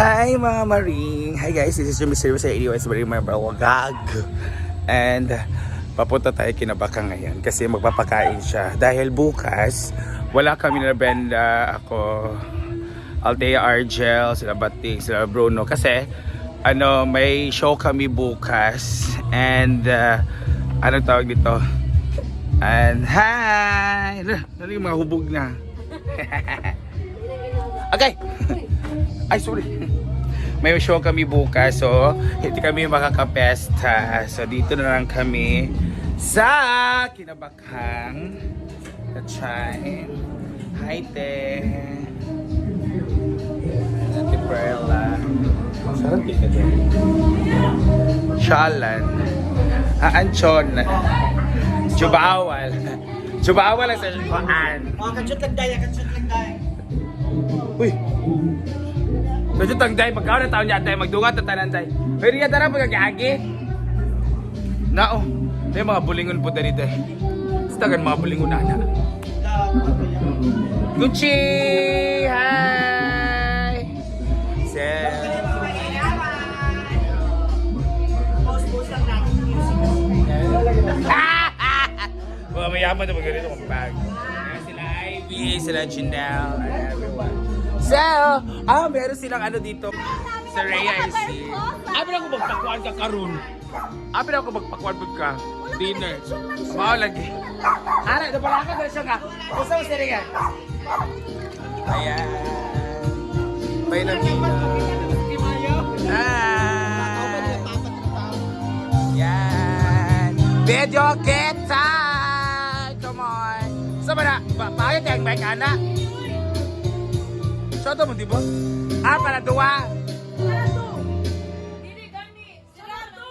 Hi mga Maring! Hi guys, this is Jimmy Silva sa ADOS Maring Marbawagag. And papunta tayo kinabaka ngayon kasi magpapakain siya. Dahil bukas, wala kami na benda ako, Althea Argel, sila Batik, sila Bruno. Kasi ano, may show kami bukas. And uh, anong tawag dito? And hi! Ano yung mga hubog na? Okay. Ay, sorry. May show kami bukas, so hindi kami makakapesta. So dito na lang kami sa Kinabakhang Kachay. Hi, te. Ate Perla. Sarap din ito. Shalan. Ah, Anchon. Jubawal. Jubawal ang sa Juan. Mga kansyon lang daya, kansyon lang daya. Uy! Medyo tang day, magkaon na taon niya tayo, magdungat na tanan day. Pero yan tara pagkakagi. Nao, may mga bulingon po dali day. Stagan mga bulingon na na. Gucci! Hi! Sir! Mga mayaman na magaling ng bag. Ayan Sila Ivy, sila Janelle. So, ah, meron silang ano dito. Sa Rhea I see. Abi ako magpakuan ka karon. Abi ako magpakuan pag ka. Dinner. Mao lagi. Ara, da pala ka dali siya ka. Usa mo si Rhea. Ayan. May namina. Ah. Yan. Video kita. Come on. Sa ba na? Ba Bakit yung mic, ana? Soto mo, di ba? Ah, para duwa.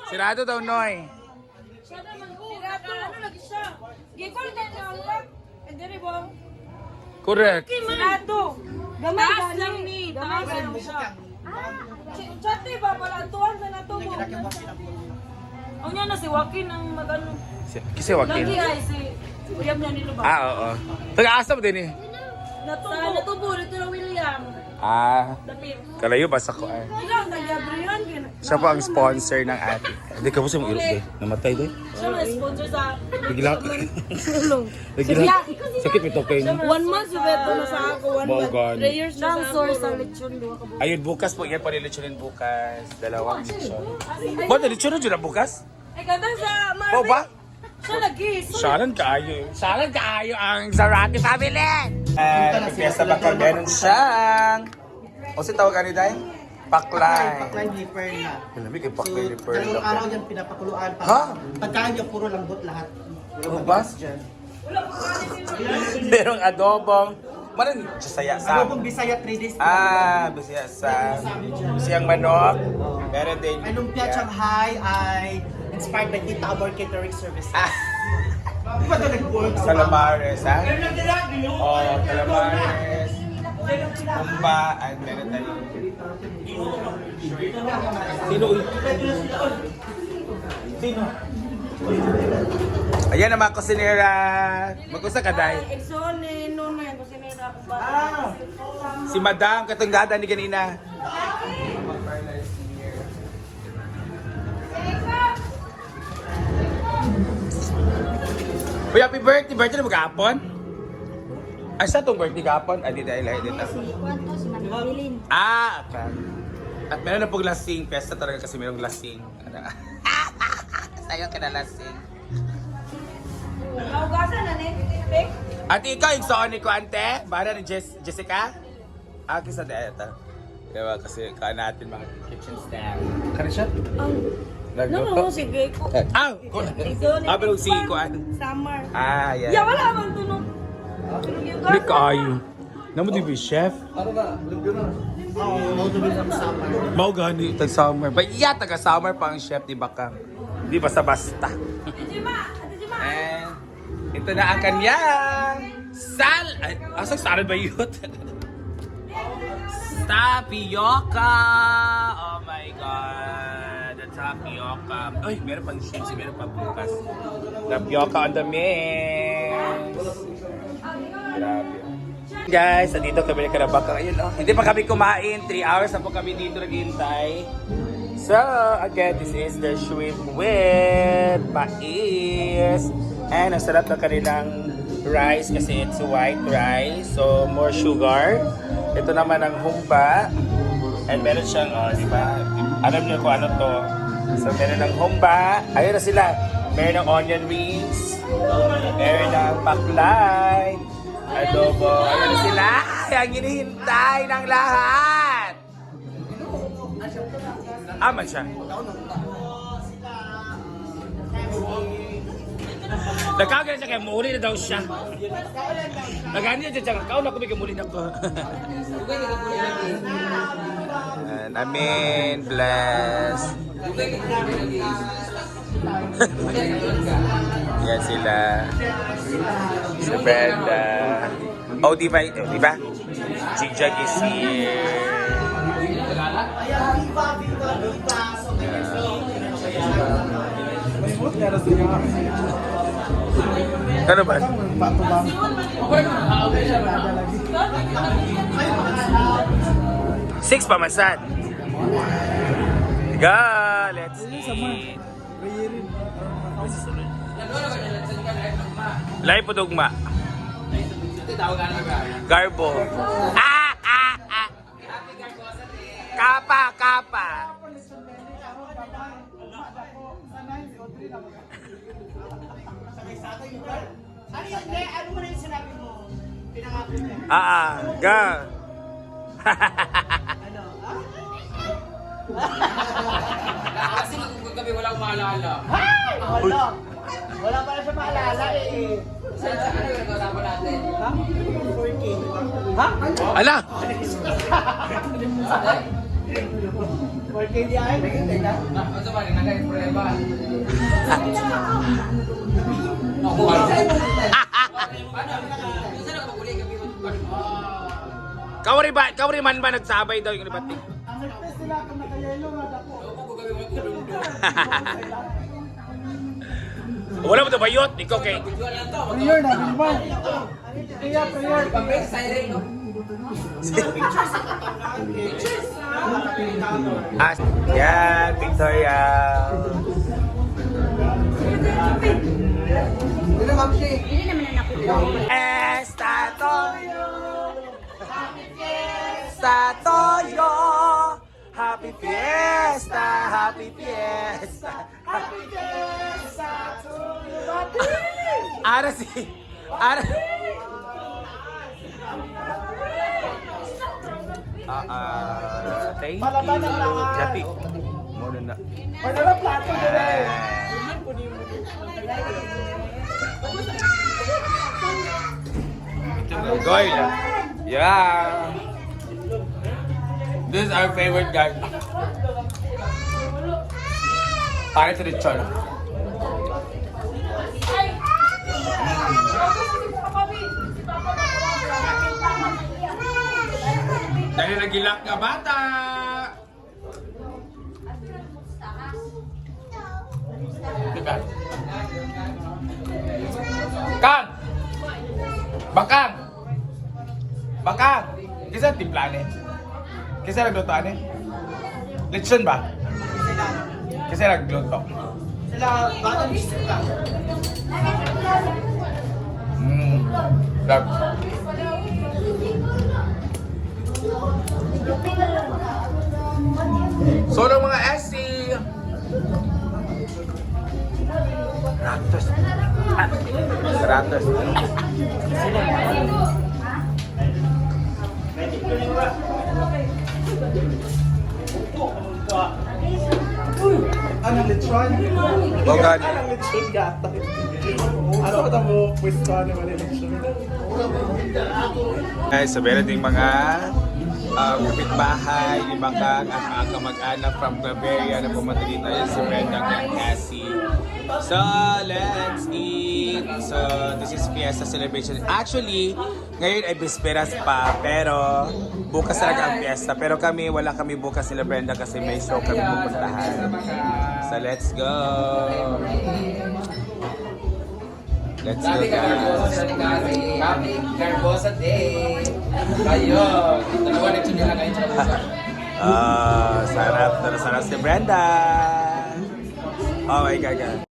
Sirado. Daw, Noy. Correct. Sirado. Gamay Taas lang ni. Gamay lang siya. Chate ba? Palantuan na na to mo. Ang niya na si Joaquin ang mag-ano. Si- Joaquin. Lagi ay si William niya nilo ba? Ah, oo. Taga-asa mo din eh. Natubo. Sa natubo. Dito na William. Ah, Dapir. kalayo ba sa ko ay? Ilang nag-abrihan. Siya po ang sponsor ng ate. Hindi ka po sa mga irok eh. Namatay doy. Siya na sponsor sa... Bigla. Sulong. Bigla. Sakit ito kayo. One month sa beto na sa ako. One month. Three years na sa source ang lechon. Duwa ka buwan. Ayun, bukas po. Yan pa lilitsunin bukas. Dalawang litsyon. Ba, litsyon na dyan na bukas? Ay, ganda sa Marvin. Oo ba? Siya lagi. So, Salan kaayo. Salan kaayo ang Zaraki family. Eh, nagpiesta ba ka? Meron siyang... O si tawag ni Day? Paklay. Paklay ni Perla. Malamig yung So, paklay ni Pearl. dalawang araw yan pinapakuluan. Ha? Pa. Pagkain niya puro lambot lahat. Ano ba? Dyan. Merong adobong... Maran saya sa... Adobong Bisaya 3 days. Ah, bisaya sa... Bisayang manok. Meron din... Ay, lumpia Shanghai ay inspired by Tita Amor Catering Services. Ah, Di ba ito nag-work sa calamares, ha? Oh, calamares. Kumba, at meron tayo. Sino? Sino? Ayan ang mga kusinera. Mag-usa ka, Day. Exone, no, no, ba? Ah! Si Madam, katunggada ni kanina. Uy, happy birthday! Birthday na mag-aapon? Ay, sa itong birthday kahapon? Ay, di dahil ay dito. Si Manilin. Ah, okay. At meron na pong lasing. Pesta talaga kasi merong lasing. Sayo ka na lasing. Naugasan na, ne? Pek? At ikaw, yung soon ni ko, ante? Bara ni Jess Jessica? Ah, kisa na ito. Diba, kasi kaan natin mga kitchen staff. Kano siya? No, no, no, sige. ko. Ah! Exone. Ah, pero si Kuan. Summer. Ah, yeah. Ya, wala man to, no? Hindi kaayo. Naman di ba chef? Oo, oh, to be from summer. Mau gani, tag summer. Ba iya taga summer pa ang chef di ba ka? Di! Ate Jima! And ito na ang kanyang sal... Ay, asang salad ba yun? Tapioca! Oh tapioca. Ay, meron pang chips, meron pang bukas. Tapioca on the mix. Grabe. Guys, andito kami na Karabaka. Ayun, oh. Hindi pa kami kumain. 3 hours na po kami dito naghihintay. So, again, this is the shrimp with mais. And ang sarap ng kanilang rice kasi it's white rice. So, more sugar. Ito naman ang humba. And meron siyang, oh, di ba? Alam niyo kung ano to. So, meron ng humba. Ayun na sila. Meron ng onion rings. Meron ng paklay. Adobo. Ayun na sila. Ay, ang hinihintay ng lahat. Aman siya. Nagkagana siya kaya muli na daw siya. Nagani siya siya. Kaon ako may muli na ko. And amen. Bless. Yan sila. Si Brenda. Oh, di ba? Oh, di ba? Si Jag is here. Ano ba? Six pa masad. Go, let's eat. Lahi po dugma. Garbo. Ah, ah, ah. Kapa, kapa. Ano yun? Hindi, ano mo na yung sinabi mo? Pinangako mo. Ah, ah, ga. Ano? Kasi kung gabi walang maalala. Ay! Wala. Wala pa na siya maalala eh. Saan sa ano yung kasama natin? Ha? 4K. Ha? Ala! 4K di ay? Teka. Ano sa bali? Nagay prueba. Ako ano? Mo. Kawari ba, kawari man ba nagsabay daw yung libati? Wala mo ito bayot, ikaw kay... Prayer na, Bilban. Kaya prayer. Pag-break siren, no? Ah, yan, Victoria. Hindi naman na nakuha. Esta Toyo. Happy Fiesta, Happy Fiesta. Happy Fiesta to you. Ara si... Ara... Ah, ah, thank Malaban ang you. lahat. Jati. Muna na. Madala plato dire. Goy lang. Yeah. This is our favorite guy. Pare to the chon. Dahil nagilak ka bata. Diba? Kang! Bakang! Bakang! Kisa timplahan eh. Kisa naglutoan eh. Lechon ba? Kasi nagluto. Sila, baka gusto ka. Mm. Love. So ng mga SC. Raptors. Ah, Raptors. Anong lechon? God. Anong lechon yata? Ano ka mo pwesto ano ba lechon? Guys, meron ding mga uh, kapitbahay, limangkang at mga kamag-anak from Bavaria na dito. Yan si Brenda at Cassie. So, let's eat. So, this is Fiesta Celebration. Actually, ngayon ay Bisperas pa, pero bukas talaga ang Fiesta. Pero kami, wala kami bukas nila Brenda kasi may show kami pupuntahan. So, let's go. Let's go, guys. Happy Garbosa Day. Ayun. Dalawa nila ngayon sa buka. Ah, sarap. Sarap, sarap si Brenda. Oh my God.